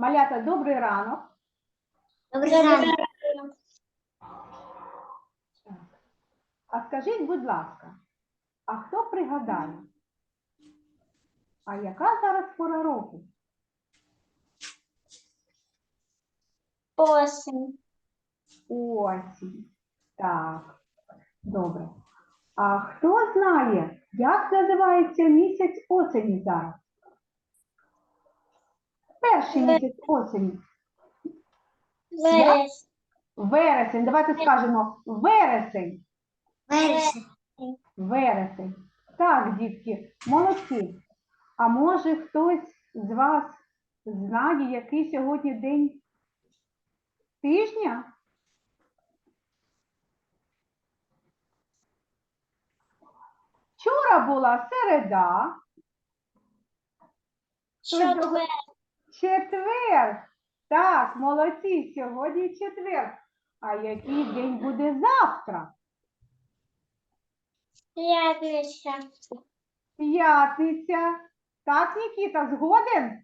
Малята, добрий ранок. Добрий ранок. А скажіть, будь ласка, а хто пригадає? А яка зараз пора року? Осень. Осінь. Так, добре. А хто знає, як називається місяць осені зараз? Перший місяць осені. Вересень. Вересень. Давайте скажемо вересень. Вересень. Вересень. Так, дітки, молодці. А може хтось з вас знає, який сьогодні день тижня? Вчора була середа, Четвер. Четвер. Так, молодці, сьогодні четвер. А який день буде завтра? П'ятниця. П'ятниця. Так, Нікіта, згоден?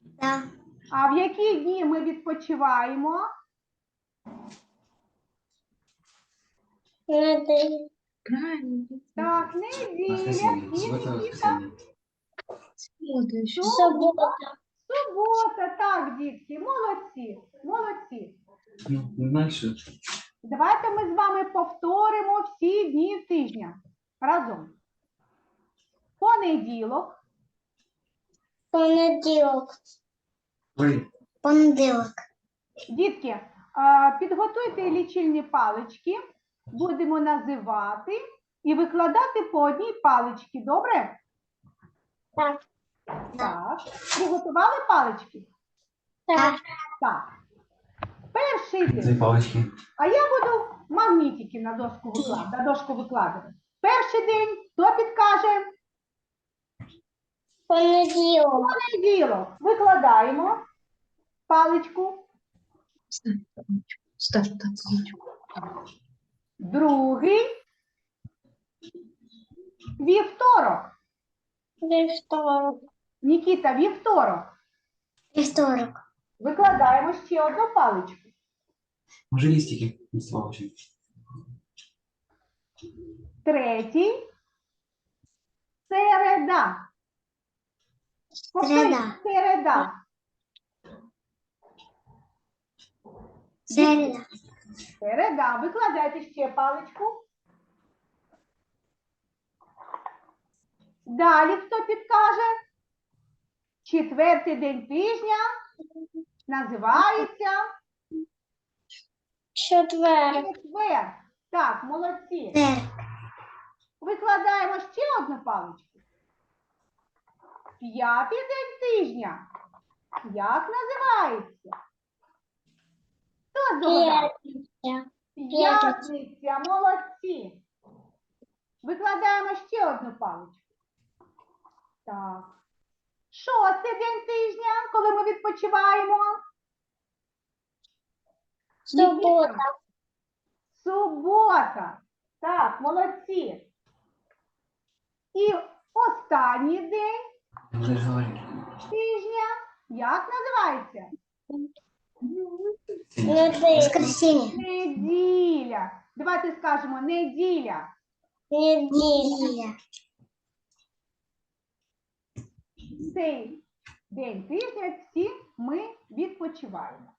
Да. А в які дні ми відпочиваємо? Неділя. Так, неділя і Нікіта. Субота. Субота, так, дітки, молодці, молодці. Ну, дальше. Давайте ми з вами повторимо всі дні тижня разом. Понеділок, Понеділок. Ой, Понеділок. дітки, підготуйте лічильні палички, будемо називати і викладати по одній паличці, добре? Так. Так. Приготували палички? Так. Так. Перший день. палички. А я буду магнітики на дошку викладати, на дошку викладати. Перший день, хто підкаже? Понеділок. Понеділок. Викладаємо паличку. Другий. Вівторок. Вівторок. Нікіта, вівторок. Вівторок. Викладаємо ще одну паличку. Може лістики паличок. Третій. Середа. Середа. Середа. Середа. Середа. Викладайте ще паличку. Далі хто підкаже? Четвертий день тижня називається Четвер. четвер. Так, молодці. Викладаємо ще одну паличку. П'ятий день тижня. Як називається? Хто здогадав? П'ятниця. П'ятниця, молодці. Викладаємо ще одну паличку. Так. Шостий день тижня, коли ми відпочиваємо. Субота. Субота. Так, молодці. І останній день тижня. Як називається? Неділя. Неділя. Давайте скажемо неділя. Неділя. Цей день тижня всі ми відпочиваємо.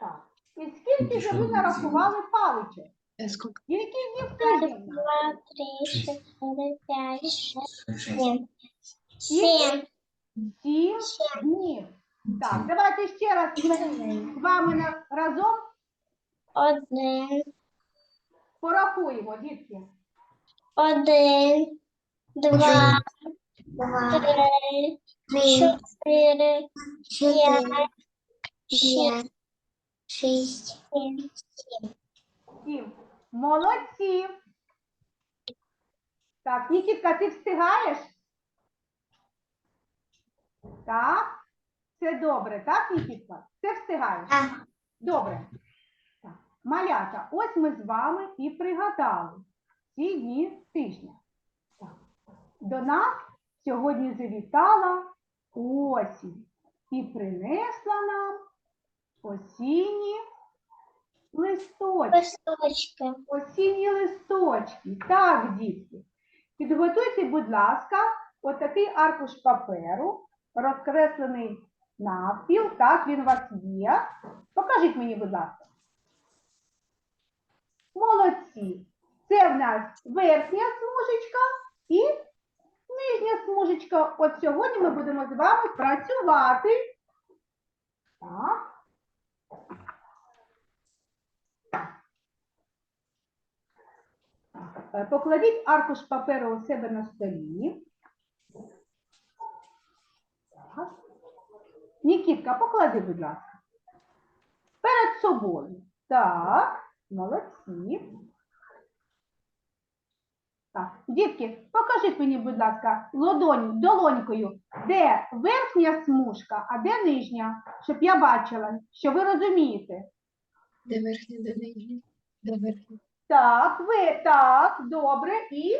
Так. І скільки ж ви нарахували паличок? Сколько? Які днів тижня? Два, три, чотири, п'ять, шість, сім. Сім. Сім днів. Так, давайте ще раз ми з вами на- разом Один. порахуємо, дітки. Один. Два. Два, Три. Чотири. Шість. шість, Сім. Сім. Молодці. Так, Нікітка, ти встигаєш? Так? Це добре, так, Нікітка? Ти встигаєш? Так. Добре. Так. Малята, ось ми з вами і пригадали ці дні тижня. Так. До нас сьогодні завітала осінь. і принесла нам осінні листочки. Листочки. Осінні листочки. Так, дітки. Підготуйте, будь ласка, отакий аркуш паперу, розкреслений навпіл. Так, він у вас є. Покажіть мені, будь ласка. Молодці. Це в нас верхня смужечка і нижня смужечка. От сьогодні ми будемо з вами працювати. Так. Е, Покладіть аркуш паперу у себе на столі. Так. Нікітка, поклади, будь ласка. Перед собою. Так, молодці. Так, дітки, покажіть мені, будь ласка, ладонь, долонькою, де верхня смужка, а де нижня, щоб я бачила, що ви розумієте. Де верхня, де нижня? Де верхня? Так, ви так, добре, і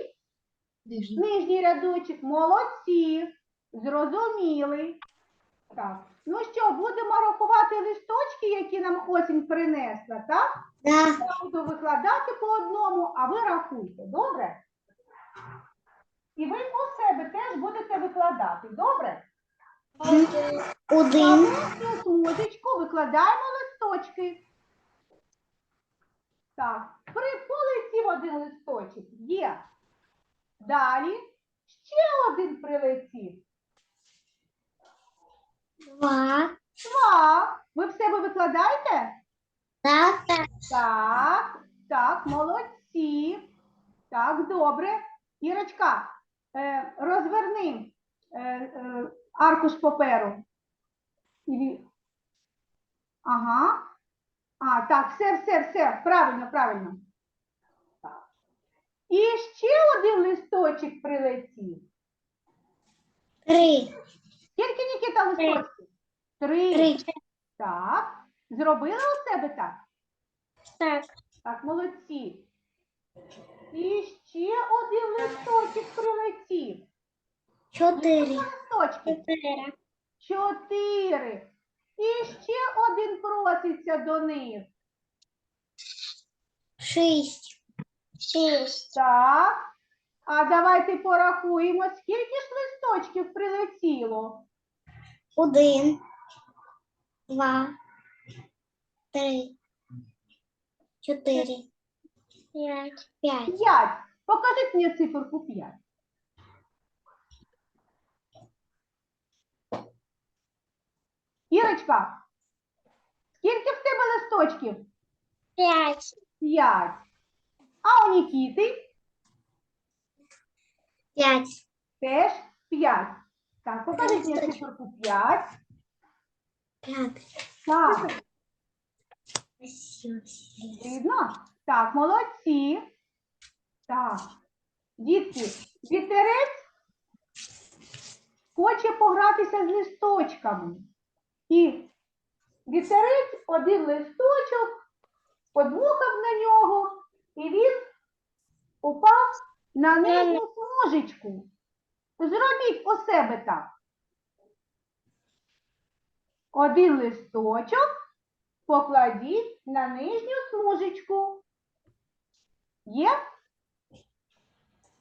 Нижня. Нижній рядочок, молодці, зрозуміли. Так, ну що, будемо рахувати листочки, які нам осінь принесла, так? Да. Я буду викладати по одному, а ви рахуйте, добре? І ви у себе теж будете викладати, добре? Один. смужечку викладаємо листочки. Так, при полетів один листочок. Є. Далі ще один прилетів. Два. Два. Ви в себе викладаєте? Так, Так. Так, так, молодці. Так, добре. Ірочка, аркуш паперу. Ага. А, так, все, все, все. Правильно, правильно. Так. І ще один листочок прилетів. Три. Скільки Нікіта листочків? Три. Три. Так. Зробили у себе так? Так. Так, молодці. І ще один листочок прилетів. Чотири. Листочки. Чотири. Чотири. І ще один проситься до них. Шість. Шість. Так. А давайте порахуємо, скільки ж листочків прилетіло. Один. Два. Три. Чотири. П'ять. П'ять. П'ять. Покажіть мені циферку п'ять. Ірочка, скільки в тебе листочків? П'ять. П'ять. А у Нікіти П'ять. теж п'ять. Так, покажіть мені Листочок. циферку п'ять. П'ять. Так, Спасибо. видно? Так, молодці. Так. Дітки, вітерець хоче погратися з листочками. І вітерець один листочок подмухав на нього, і він упав на нижню смужечку. Зробіть у себе так. Один листочок покладіть на нижню смужечку. Є?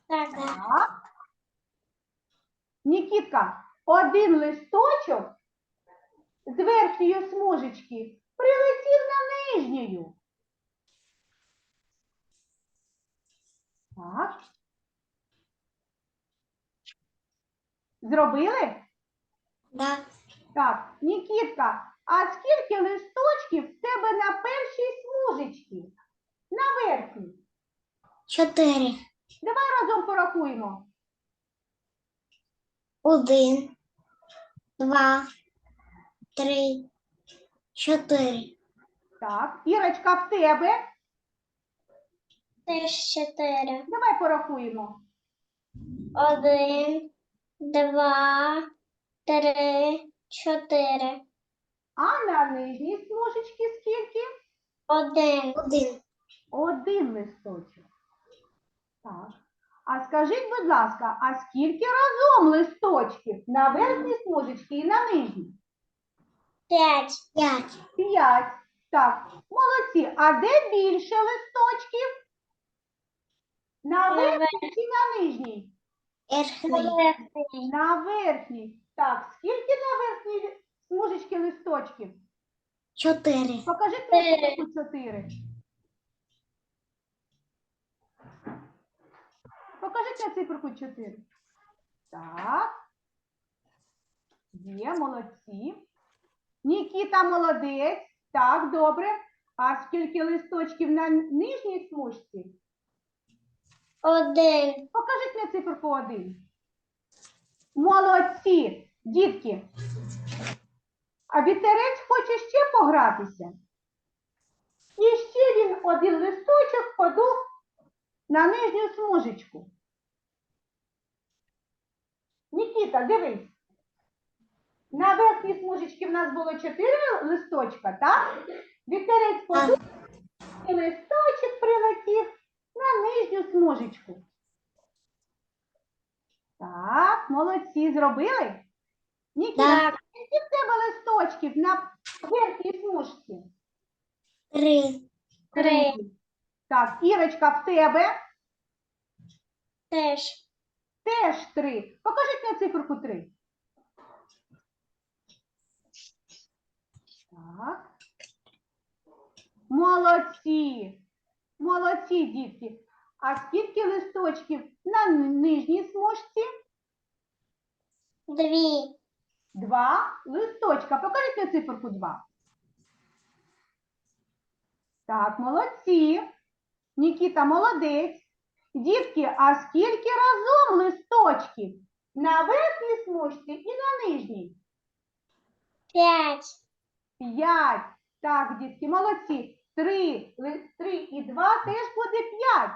Так. Так. Нікітка, один листочок з верхньої смужечки прилетів на нижню. Так. Зробили? Да. Так, Нікітка, а скільки листочків в тебе на першій смужечці? На верхній? Чотири. Давай разом порахуємо. Один. Два. Три. Чотири. Так, Ірочка, в тебе. Теж чотири. Давай порахуємо. Один. Два. Три. Чотири. А на нижній смужечці скільки? Один. Один. Один листочок. Так. А скажіть, будь ласка, а скільки разом листочків на верхній смужечці і на нижній? П'ять. П'ять. П'ять. Так, молодці. А де більше листочків? На верхній чи на нижній? Верхній. На верхній. Так, скільки на верхній смужечки листочків? Чотири. Покажіть мені цифру чотири. Покажіть на циферку 4. Так. Є, молодці. Нікіта молодець. Так, добре. А скільки листочків на нижній смужці? Один. Покажіть мені циферку 1. Молодці, дітки. А вітерець хоче ще погратися. І ще він один листочок подув на нижню смужечку. Нікіта, дивись. На верхній смужечці в нас було 4 листочка, так? Вітерець подув, і листочок прилетів на нижню смужечку. Так, молодці, зробили? Нікіта, Так. скільки в тебе листочків на верхній смужці? Три. Три. Так, Ірочка, в тебе Теж. теж три. Покажіть мені циферку три. Так. Молодці. Молодці, дітки. А скільки листочків на нижній смужці? Дві. Два листочка. Покажіть мені циферку два. Так, молодці. Нікіта молодець. Дітки, а скільки разом листочків? На верхній смужці і на нижній? П'ять. П'ять. Так, дітки, молодці. Три, ли- три і два теж буде п'ять.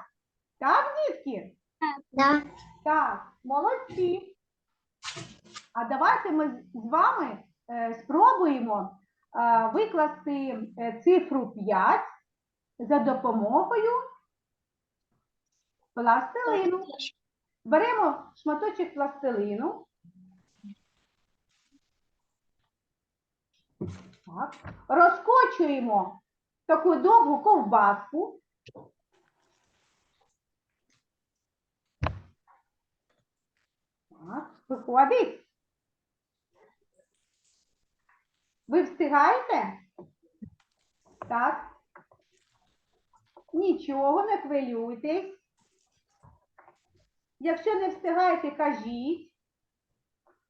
Так, дітки? Да. Так, молодці. А давайте ми з- з вами е, спробуємо е, викласти е, цифру 5 за допомогою пластилину. Беремо шматочок пластилину. Так. Розкочуємо таку довгу ковбаску. Так, виходить. Ви встигаєте? Так. Нічого, не хвилюйтесь. Якщо не встигаєте, кажіть.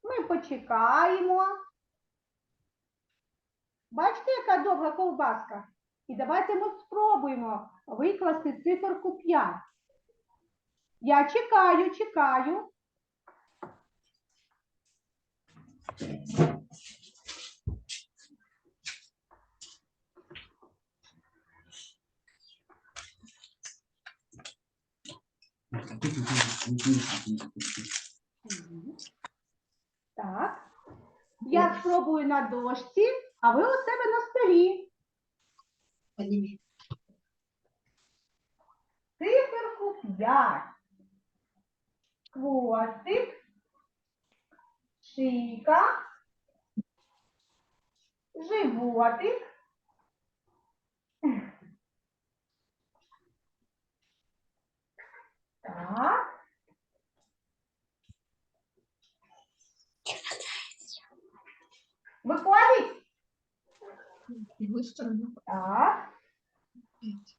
Ми почекаємо. Бачите, яка довга ковбаска? І давайте ми спробуємо викласти циферку 5. Я чекаю, чекаю. Так. Я спробую на дошці, а ви у себе на столі. Подними. Циферку 5. Хвостик. Шийка. Животик. Так. Виходить? Другую сторону. Так. Пять.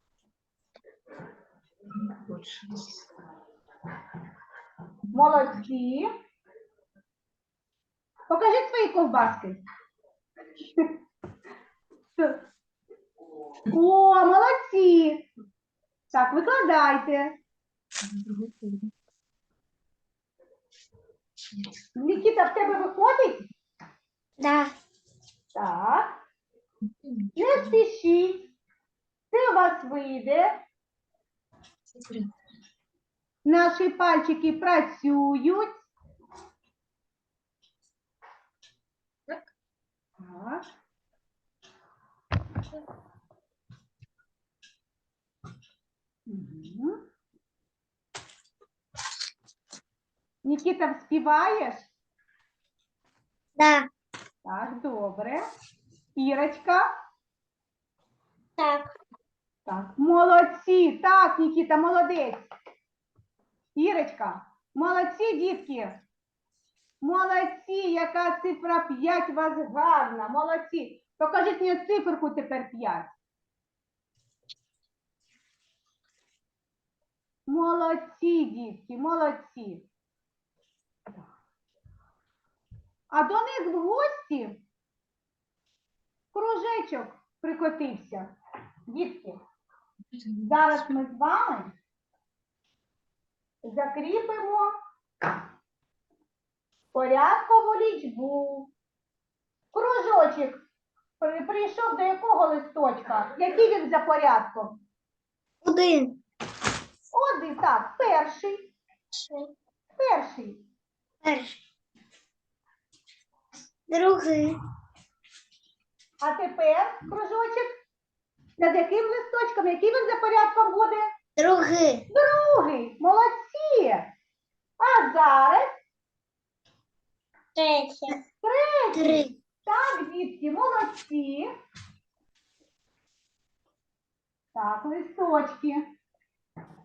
Молодці. Покажіть свої ковбаски. О, молодці. Так, викладайте. Нікіта, в тебе виходить? Да. Так. Не спішіть. Це у вас вийде. Цифры. Наші пальчики працюють. Так. Так. Мгм. Нікіта, співаєш? Да. Так, добре. Ірочка. Так. Так, молодці. Так, Нікіта, молодець. Ірочка, молодці, дітки. Молодці, яка цифра 5 у вас гарна. Молодці. Покажіть мені циферку тепер 5. Молодці, дітки, молодці. А до них в гості кружечок прикотився. Дітки, зараз ми з вами закріпимо порядкову лічбу. Кружочок прийшов до якого листочка? Який він за порядком? Один. Один, так, перший, перший. Перший. Другий. А тепер кружочок над яким листочком? Який він за порядком буде? Другий. Другий. Молодці. А зараз Третє. Три. Так, дітки, молодці. Так, листочки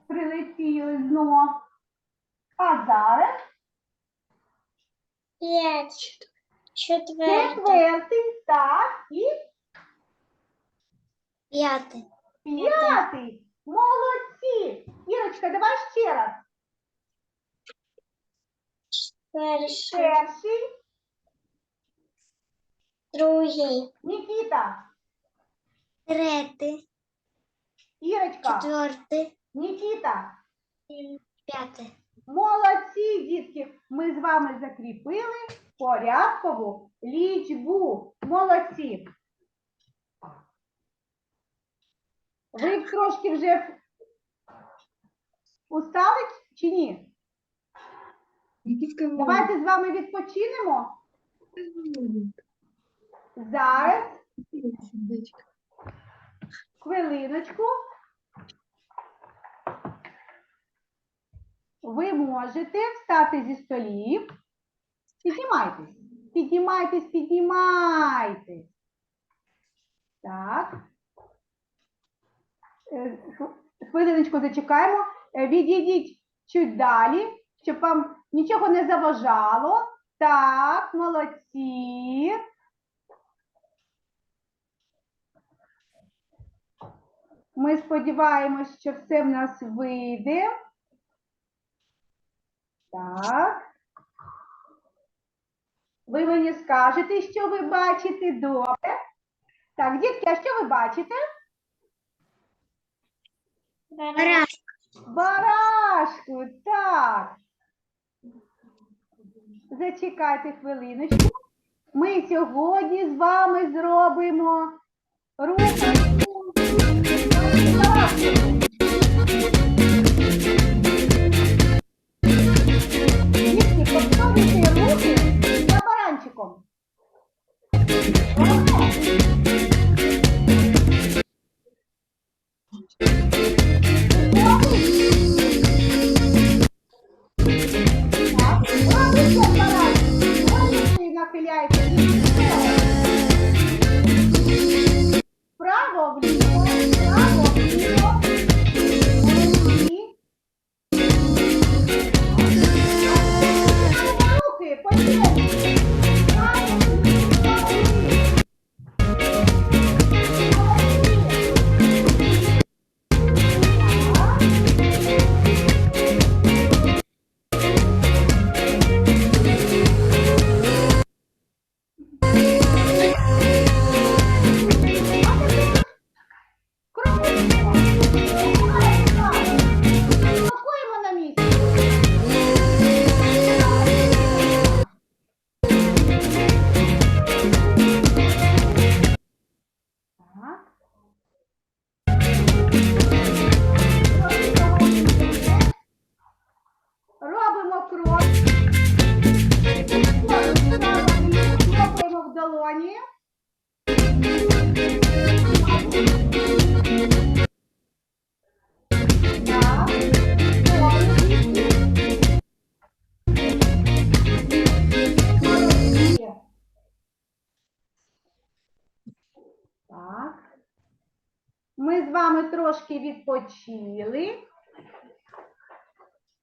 прилетіли знов. А зараз П'ять. Четверте. четвертий, так, і П'ятий. п'ятий. Молодці. Ірочка, давай ще раз. Перший. Перший, Другий. Нікіта, Третій. Ірочка, Четвертий. Нікіта. П'ятий. Молодці, дітки! Ми з вами закріпили порядкову лічбу. Молодці. Ви трошки вже устали чи ні? Давайте з вами відпочинемо. Зараз, хвилиночку. Ви можете встати зі столів. Піднімайтесь. Піднімайтесь, піднімайтесь. Так. Е, Хвилиночку зачекаємо. Е, Відійдіть чуть далі, щоб вам нічого не заважало. Так, молодці. Ми сподіваємось, що все в нас вийде. Так. Ви мені скажете, що ви бачите добре. Так, дітки, а що ви бачите? Барашек. Барашку, так. Зачекайте хвилиночку. Ми сьогодні з вами зробимо руханку. Так. Ми з вами трошки відпочили.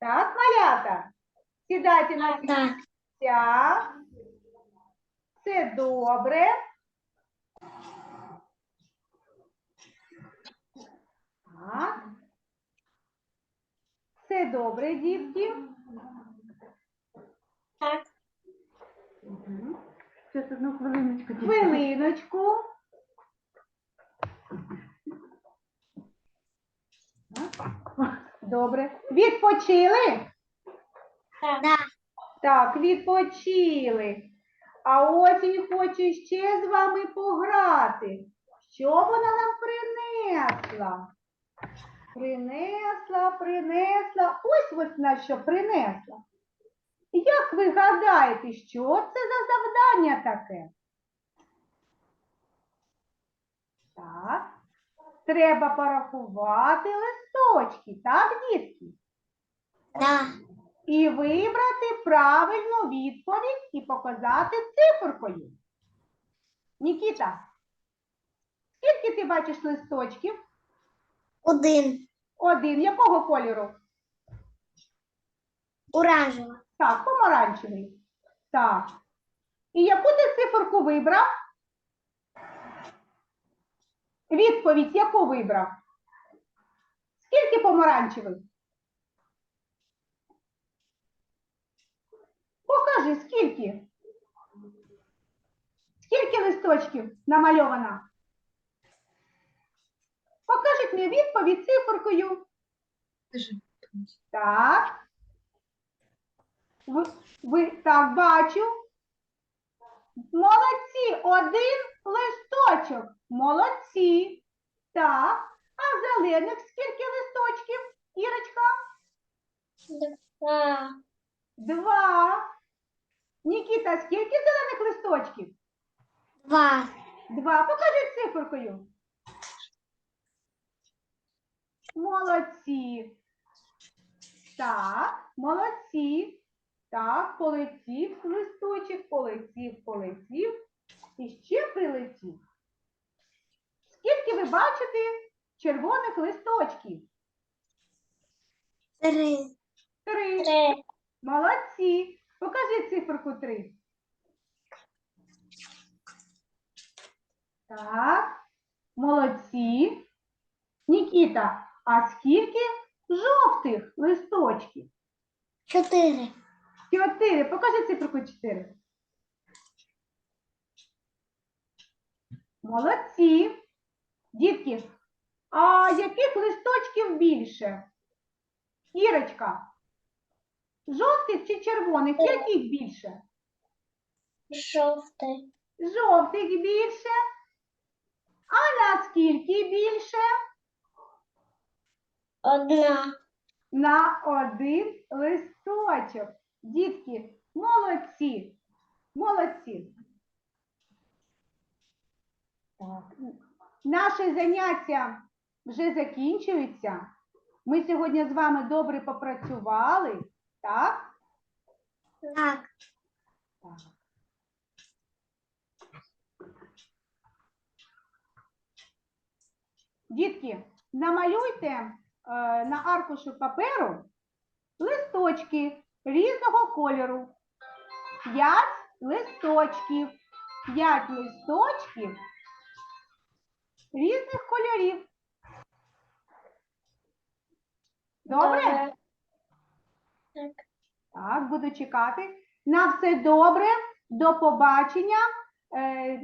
Так, малята? Сідайте на місця. Все добре. Так. Все добре, дітки. Так. Сейчас одну хвилиночку. Хвилиночку. Добре. Відпочили? Да. Так, відпочили. А осінь хоче ще з вами пограти. Що вона нам принесла? Принесла, принесла. Ось ось на що принесла. Як ви гадаєте, що це за завдання таке? Так. Треба порахувати листочки, так, дітки? Да. І вибрати правильну відповідь і показати циферкою. Нікіта, скільки ти бачиш листочків? Один. Один. Якого кольору? Оранжева. Так, помаранчевий. Так. І яку ти циферку вибрав? Відповідь яку вибрав? Скільки помаранчевих? Покажи, скільки? Скільки листочків намальовано? Покажіть мені відповідь циферкою. Так. Ви, ви так бачу. Молодці, один листочок. Молодці. Так. А зелених скільки листочків? Ірочка? Два. Два. Нікіта, скільки зелених листочків? Два. Два. Покажи циферкою. Молодці. Так, молодці. Так, полетів листочок, полетів, полетів. І ще прилетів. Скільки ви бачите червоних листочків? Три. Три. Три. Молодці. Покажи циферку 3. Так, молодці. Нікіта, а скільки жовтих листочків? Чотири. Чотири. Покажи циферку 4. Молодці. Дітки, а яких листочків більше? Ірочка, жовтих чи червоних? Яких більше? Жовтий. Жовтих більше. А наскільки більше? Одна. На один листочок. Дітки, молодці. Молодці. Так. Наше заняття вже закінчується. Ми сьогодні з вами добре попрацювали. Так? Так. Так. Дітки, намалюйте на аркушу паперу листочки різного кольору. П'ять листочків. П'ять листочків різних кольорів. Добре? Так. Так, буду чекати. На все добре. До побачення. Е,